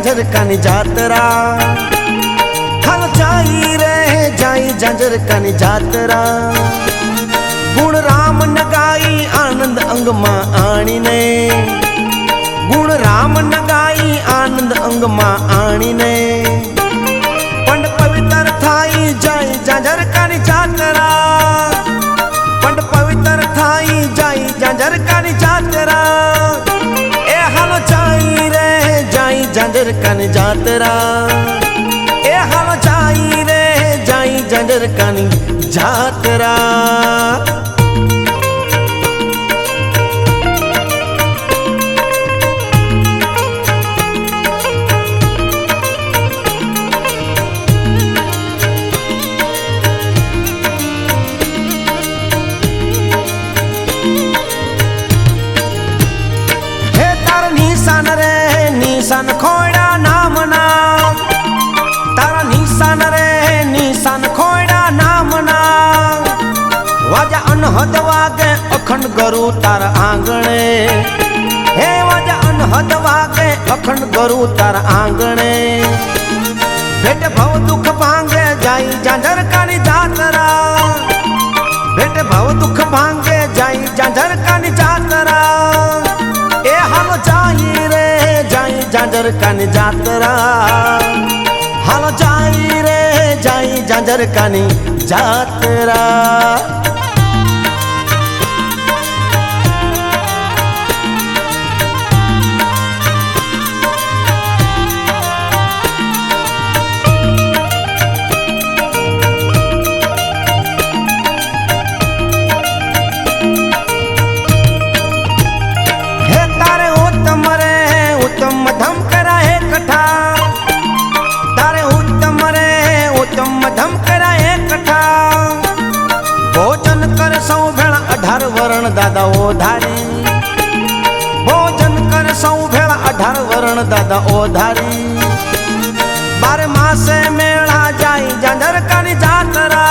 झंझर कन जातरा। हल जाई रे जाई झंझर कन जातरा। गुण राम नगाई, आनंद अंगमा आनी ने गुण राम नगाई, आनंद अंगमा आनी ने જંડર કન જાતરા. એ હાલો જાઈ રે જાઈ જંડર કન જાતરા. ગરુ તાર આંગણે હે વાજા અનહદ વાગે અખંડ ગરુ તાર આંગણે ભેટ ભવ દુઃખ ભાંગે જાય જાંજર કાની જાતરા ભેટ ભવ દુઃખ ભાંગે જાય જાંજર કાની જાતરા એ હાલો જાય રે જાય જાંજર કાની જાતરા હાલો જાય રે જાય જાંજર કાની જાતરા धरी बार मासे मेला जाई जंजर कन जातरा।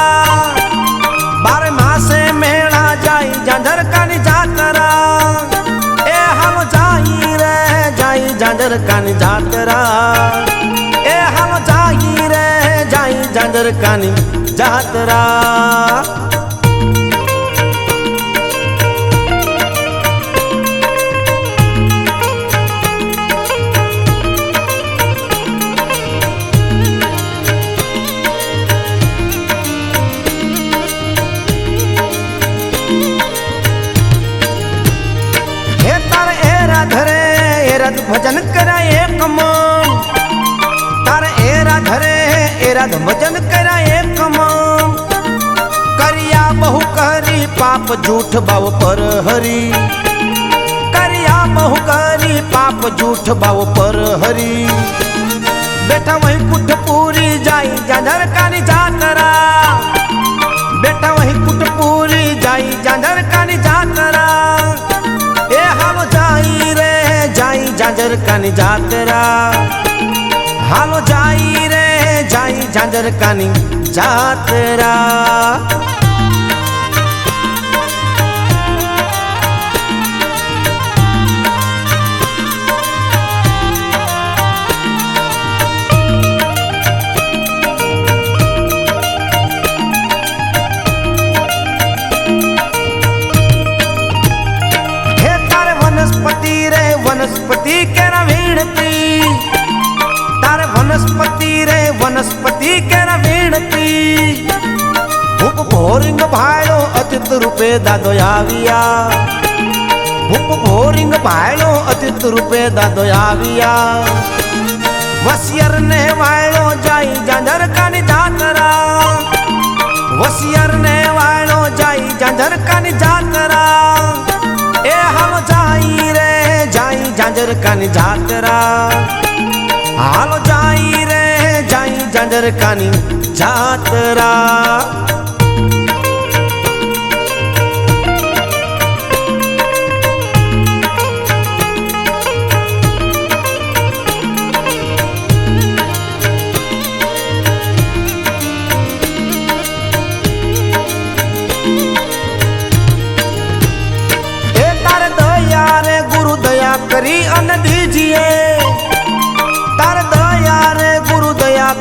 बार मासे मेला जाई जंजर कन जातरा। ए हम जाई रे जाई जंजर कन जातरा। ए हम जाई रे जाई जंजर कन जातरा। એ રાધ ભજન કરાય કમ કર્યા બહુ કરી પાપ જૂઠ બાવ પર હરી કર્યા બહુ કરી પાપ જૂઠ બાવ પર હરી બેઠા વહી કુઠ પૂરી જાય જાંજર કાની જાતરા બેઠા વહી કુટ પૂરી જાય જાંજર કાની જાતરા એ હાલો જાય રે જાય જાંજર કાની જાતરા હાલો જાય રે जाई झांझर कानी जातरा। वनस्पति के वीणती तार वनस्पति रे वनस्पति के रवीणती भूप भोरिंग भायलो अतित रूपे दादो आविया। भूप भोरिंग भायलो अतित रूपे दादो आविया। वसियर ने वायलो, जाई जांजर कानी जातरा। वसियर ने वायलो, जाई जांजर कानी जातरा। ए हम जाई रे, जाई जांजर कानी जातरा। हालो जाई अंदर कानी जातरा।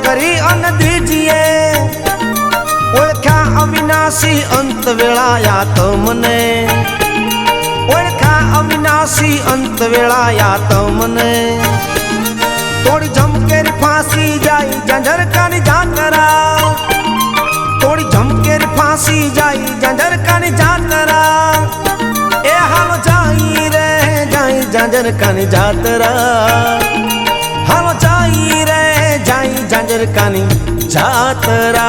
કરી અન દીજીએ ઓળખ્યા અવિનાશી અંત વેળાયા તમને ઓળખ્યા અવિનાશી અંત વેળાયા તમને થોડી જમકેરી ફાંસી જાય જંજરકાની જાતરા થોડી જમકેરી ફાંસી જાય જંજરકાની જાતરા એ હાલો જાય રે જાય જંજરકાની જાતરા હાલો જાય રે जातरा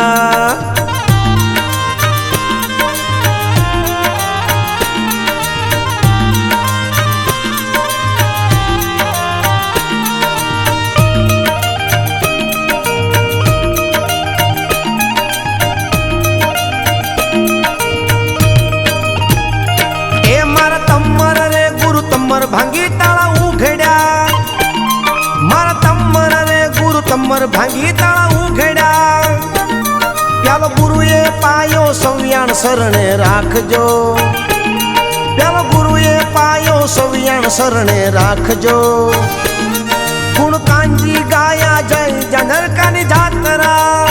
ગુરુ તમર ભાંગી તાળા ઉઘડ્યા પ્યાલો ગુરુએ પાયો સવ્યાણ શરણે રાખજો પ્યાલો ગુરુએ પાયો સવ્યાણ શરણે રાખજો ગુણ કાંજી ગાયા જય જનરકાની જાતરા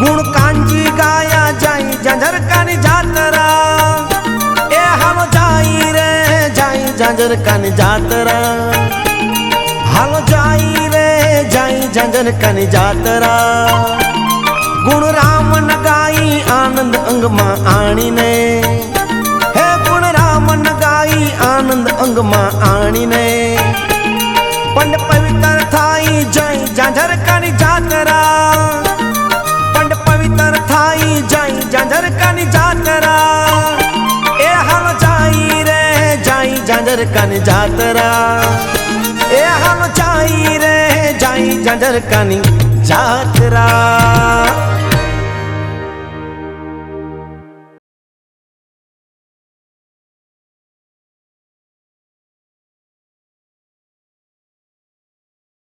ગુણ કાંજી ગાયા જય જંજરકાની જાતરા એ હાલો જાય રે જાય જંજરકાની જાતરા હાલો જાય रंजन कन जातरा। गुण राम न गाई आनंद अंग मा आनी ने हे गुण राम न गाई आनंद अंग मा आनी ने पंड पवित्र थाई, जय जांझर कन जातरा। पंड पवित्र थाई, जय जांझर कन जातरा। ए हल जाई रे जाई जांझर कन जातरा। ए हल जाई रे झंझर कानी जातरा।